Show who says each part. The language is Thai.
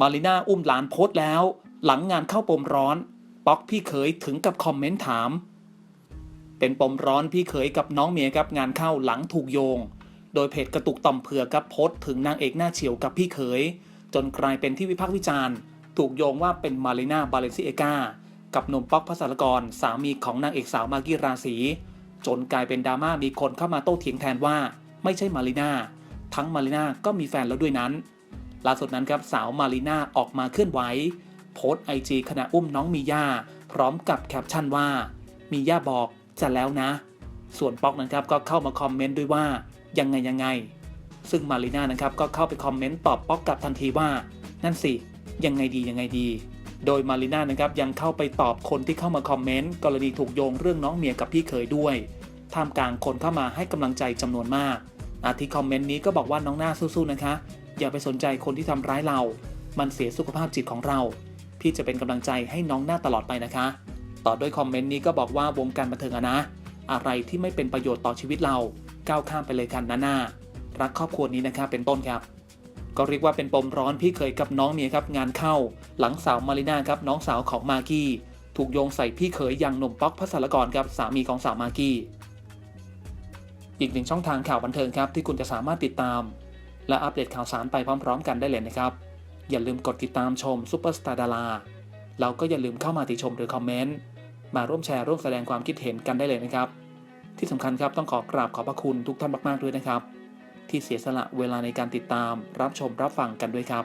Speaker 1: มาริน่าอุ้มหลานโพสต์แล้ว หลังงานเข้าปมร้อน ป๊อกพี่เขยถึงกับคอมเมนต์ถาม เป็นปมร้อนพี่เขยกับน้องเมียครับงานเข้าหลังถูกโยง โดยเพจกระตุกต่อมเผือกครับโพสต์ถึงนางเอกหน้าเฉียวกับพี่เขย จนกลายเป็นที่วิพากษ์วิจารณ์ ถูกโยงว่าเป็นมาริน่าบาเลซิเอกากับหนุ่มป๊อกพัสรกรสามีของนางเอกสาวมากกี้ราศีจนกลายเป็นดราม่ามีคนเข้ามาโต้เถียงแทนว่า ไม่ใช่มาริน่าทั้งมาริน่าก็มีแฟนแล้วด้วยนั้น ล่าสุดนั้นครับสาวมาริน่าออกมาเคลื่อนไหวโพสไอจีขณะอุ้มน้องมีย่าพร้อมกับแคปชั่นว่า มีย่าบอกจะแล้วนะ ส่วนป๊อกนะครับก็เข้ามาคอมเมนต์ด้วยว่ายังไงยังไง ซึ่งมาริน่านะครับก็เข้าไปคอมเมนต์ตอบป๊อกกลับทันทีว่า นั่นสิยังไงดียังไงดี โดยมาริน่านะครับยังเข้าไปตอบคนที่เข้ามาคอมเมนต์กรณีถูกโยงเรื่องน้องเมียกับพี่เขยด้วยท่ามกลางคนเข้ามาให้กำลังใจจำนวนมากอาทิคอมเมนต์นี้ก็บอกว่าน้องหน้าสู้ๆนะคะ อย่าไปสนใจคนที่ทำร้ายเรา มันเสียสุขภาพจิตของเรา พี่จะเป็นกำลังใจให้น้องหน้าตลอดไปนะคะ ต่อด้วยคอมเมนต์นี้ก็บอกว่าวงการบันเทิงอะนะ อะไรที่ไม่เป็นประโยชน์ต่อชีวิตเรา ก้าวข้ามไปเลยกันนะหน้า รักครอบครัวนี้นะครับเป็นต้นครับ ก็เรียกว่าเป็นปมร้อนพี่เคยกับน้องเมียครับงานเข้า หลังสาวมาริน่าครับน้องสาวของมากกี้ถูกโยงใส่พี่เขยอย่างหนุ่มป๊อกพัสรกรครับสามีของสาวมากกี้อีกหนึ่งช่องทางข่าวบันเทิงครับที่คุณจะสามารถติดตาม และอัปเดตข่าวสารไปพร้อมๆ กันได้เลยนะครับ อย่าลืมกดติดตามชมซุปเปอร์สตาร์ดาราเราก็อย่าลืมเข้ามาติชมหรือคอมเมนต์มาร่วมแชร์ร่วมแสดงความคิดเห็นกันได้เลยนะครับ ที่สำคัญครับต้องขอกราบขอบพระคุณทุกท่านมากๆด้วยนะครับ ที่เสียสละเวลาในการติดตามรับชมรับฟังกันด้วยครับ